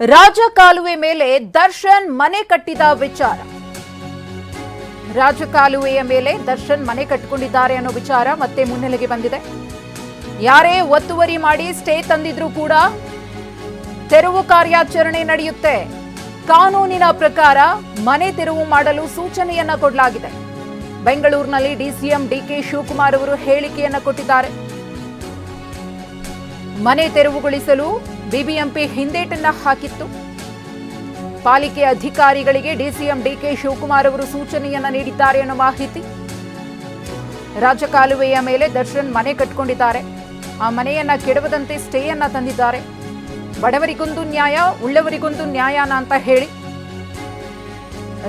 ರಾಜಕಾಲುವೆ ಮೇಲೆ ದರ್ಶನ್ ಮನೆ ಕಟ್ಟಿದ ವಿಚಾರ. ರಾಜಕಾಲುವೆಯ ಮೇಲೆ ದರ್ಶನ್ ಮನೆ ಕಟ್ಟಿಕೊಂಡಿದ್ದಾರೆ ಅನ್ನೋ ವಿಚಾರ ಮತ್ತೆ ಮುನ್ನೆಲೆಗೆ ಬಂದಿದೆ. ಯಾರೇ ಒತ್ತುವರಿ ಮಾಡಿ ಸ್ಟೇ ತಂದಿದ್ರೂ ಕೂಡ ತೆರವು ಕಾರ್ಯಾಚರಣೆ ನಡೆಯುತ್ತೆ. ಕಾನೂನಿನ ಪ್ರಕಾರ ಮನೆ ತೆರವು ಮಾಡಲು ಸೂಚನೆಯನ್ನ ಕೊಡಲಾಗಿದೆ. ಬೆಂಗಳೂರಿನಲ್ಲಿ ಡಿಸಿಎಂ ಡಿಕೆ ಶಿವಕುಮಾರ್ ಅವರು ಹೇಳಿಕೆಯನ್ನ ಕೊಟ್ಟಿದ್ದಾರೆ. ಮನೆ ತೆರವುಗೊಳಿಸಲು ಬಿಬಿಎಂಪಿ ಹಿಂದೇಟನ್ನ ಹಾಕಿತ್ತು. ಪಾಲಿಕೆ ಅಧಿಕಾರಿಗಳಿಗೆ ಡಿಸಿಎಂ ಡಿಕೆ ಶಿವಕುಮಾರ್ ಅವರು ಸೂಚನೆಯನ್ನ ನೀಡಿದ್ದಾರೆ ಅನ್ನೋ ಮಾಹಿತಿ. ರಾಜಕಾಲುವೆಯ ಮೇಲೆ ದರ್ಶನ್ ಮನೆ ಕಟ್ಕೊಂಡಿದ್ದಾರೆ. ಆ ಮನೆಯನ್ನ ಕೆಡವದಂತೆ ಸ್ಟೇಯನ್ನ ತಂದಿದ್ದಾರೆ. ಬಡವರಿಗೊಂದು ನ್ಯಾಯ, ಉಳ್ಳವರಿಗೊಂದು ನ್ಯಾಯನ ಅಂತ ಹೇಳಿ.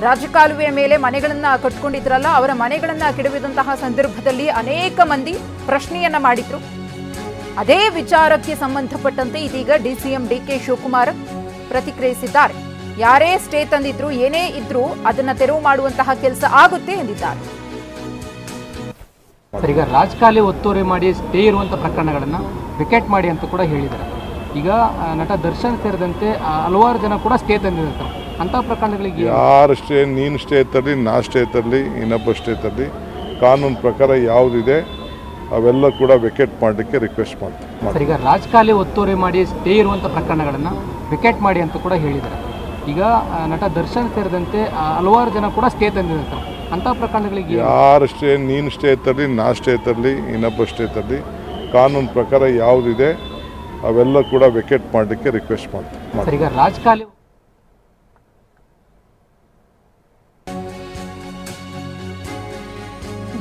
ರಾಜಕಾಲುವೆಯ ಮೇಲೆ ಮನೆಗಳನ್ನ ಕಟ್ಕೊಂಡಿದ್ರಲ್ಲ, ಅವರ ಮನೆಗಳನ್ನ ಕೆಡವಿದಂತಹ ಸಂದರ್ಭದಲ್ಲಿ ಅನೇಕ ಮಂದಿ ಪ್ರಶ್ನೆಯನ್ನ ಮಾಡಿದ್ರು. ಅದೇ ವಿಚಾರಕ್ಕೆ ಸಂಬಂಧಪಟ್ಟಂತೆ ಇದೀಗ ಡಿಸಿಎಂ ಡಿಕೆ ಶಿವಕುಮಾರ್ ಪ್ರತಿಕ್ರಿಯಿಸಿದ್ದಾರೆ. ಯಾರೇ ಸ್ಟೇ ತಂದಿದ್ರು ಏನೇ ಇದ್ರೂ ಅದನ್ನ ತೆರವು ಮಾಡುವಂತಹ ಕೆಲಸ ಆಗುತ್ತೆ ಎಂದಿದ್ದಾರೆ. ಈಗ ರಾಜಕಾಲಿ ಒತ್ತುವರಿ ಮಾಡಿ ಸ್ಟೇ ಇರುವಂಥ ಪ್ರಕರಣಗಳನ್ನು ವಿಕೆಟ್ ಮಾಡಿ ಅಂತ ಕೂಡ ಹೇಳಿದ್ದಾರೆ. ಈಗ ನಟ ದರ್ಶನ್ ಸೇರಿದಂತೆ ಹಲವಾರು ಜನ ಕೂಡ ಸ್ಟೇ ತಂದಿರ್ತಾರೆ ಅಂಥ ಪ್ರಕರಣಗಳಿಗೆ ಯಾರು ಸ್ಟೇ ನೀನು ಸ್ಟೇ ತರಲಿ ನಾ ಸ್ಟೇ ತರಲಿ ಇನ್ನೊಬ್ಬ ಸ್ಟೇ ತರಲಿ ಕಾನೂನು ಪ್ರಕಾರ ಯಾವುದಿದೆ ಅವೆಲ್ಲ ಕೂಡ ವೆಕೆಟ್ ಮಾಡಲಿಕ್ಕೆ ರಿಕ್ವೆಸ್ಟ್ ಮಾಡ್ತೀವಿ ಈಗ ರಾಜಕಾಲಿ ಒತ್ತುವರಿ ಮಾಡಿ ಸ್ಟೇ ಇರುವಂಥ ಪ್ರಕರಣಗಳನ್ನು ವಿಕೆಟ್ ಮಾಡಿ ಅಂತ ಕೂಡ ಹೇಳಿದ್ದಾರೆ. ಈಗ ನಟ ದರ್ಶನ್ ಸೇರಿದಂತೆ ಹಲವಾರು ಜನ ಕೂಡ ಸ್ಟೇ ತಂದಿರ್ತಾರೆ ಅಂಥ ಪ್ರಕರಣಗಳಿಗೆ ಯಾರು ಸ್ಟೇ ನೀನು ಸ್ಟೇ ತರಲಿ ನಾ ಸ್ಟೇ ತರಲಿ ಇನ್ನೊಬ್ಬ ಸ್ಟೇ ತರಲಿ ಕಾನೂನು ಪ್ರಕಾರ ಯಾವುದಿದೆ ಅವೆಲ್ಲ ಕೂಡ ವಿಕೆಟ್ ಮಾಡಲಿಕ್ಕೆ ರಿಕ್ವೆಸ್ಟ್ ಮಾಡ್ತೀವಿ ಈಗ ರಾಜಕಾಲಿ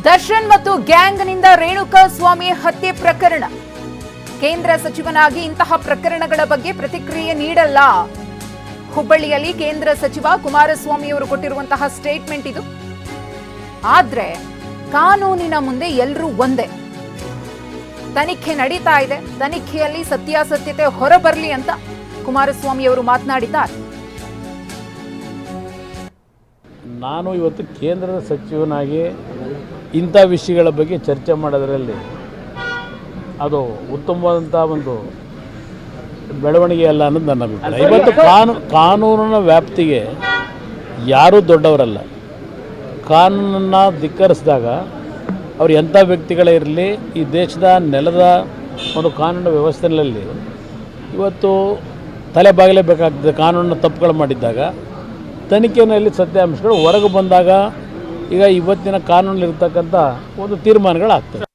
ದರ್ಶನ್ ಮತ್ತು ಗ್ಯಾಂಗ್ನಿಂದ ರೇಣುಕಾ ಸ್ವಾಮಿ ಹತ್ಯೆ ಪ್ರಕರಣ. ಕೇಂದ್ರ ಸಚಿವನಾಗಿ ಇಂತಹ ಪ್ರಕರಣಗಳ ಬಗ್ಗೆ ಪ್ರತಿಕ್ರಿಯೆ ನೀಡಲ್ಲ. ಹುಬ್ಬಳ್ಳಿಯಲ್ಲಿ ಕೇಂದ್ರ ಸಚಿವ ಕುಮಾರಸ್ವಾಮಿ ಅವರು ಕೊಟ್ಟಿರುವಂತಹ ಸ್ಟೇಟ್ಮೆಂಟ್ ಇದು. ಆದ್ರೆ ಕಾನೂನಿನ ಮುಂದೆ ಎಲ್ಲರೂ ಒಂದೇ. ತನಿಖೆ ನಡೀತಾ ಇದೆ. ತನಿಖೆಯಲ್ಲಿ ಸತ್ಯಾಸತ್ಯತೆ ಹೊರಬರಲಿ ಅಂತ ಕುಮಾರಸ್ವಾಮಿ ಅವರು ಮಾತನಾಡಿದ್ದಾರೆ. ನಾನು ಇವತ್ತು ಕೇಂದ್ರದ ಸಚಿವನಾಗಿ ಇಂಥ ವಿಷಯಗಳ ಬಗ್ಗೆ ಚರ್ಚೆ ಮಾಡೋದರಲ್ಲಿ ಅದು ಉತ್ತಮವಾದಂಥ ಒಂದು ಬೆಳವಣಿಗೆ ಅಲ್ಲ ಅನ್ನೋದು ನನ್ನ ಅಭಿಪ್ರಾಯ. ಇವತ್ತು ಕಾನೂನು ಕಾನೂನಿನ ವ್ಯಾಪ್ತಿಗೆ ಯಾರೂ ದೊಡ್ಡವರಲ್ಲ. ಕಾನೂನನ್ನು ಧಿಕ್ಕರಿಸಿದಾಗ ಅವ್ರು ಎಂಥ ವ್ಯಕ್ತಿಗಳೇ ಇರಲಿ ಈ ದೇಶದ ನೆಲದ ಒಂದು ಕಾನೂನು ವ್ಯವಸ್ಥೆಗಳಲ್ಲಿ ಇವತ್ತು ತಲೆ ಬಾಗಲೇಬೇಕಾಗ್ತದೆ ಕಾನೂನಿನ ತಪ್ಪುಗಳು ಮಾಡಿದ್ದಾಗ ತನಿಖೆಯಲ್ಲಿ ಸತ್ಯಾಂಶಗಳು ಹೊರಗೆ ಬಂದಾಗ ಈಗ ಇವತ್ತಿನ ಕಾನೂನಲ್ಲಿರ್ತಕ್ಕಂಥ ಒಂದು ತೀರ್ಮಾನಗಳಾಗ್ತವೆ.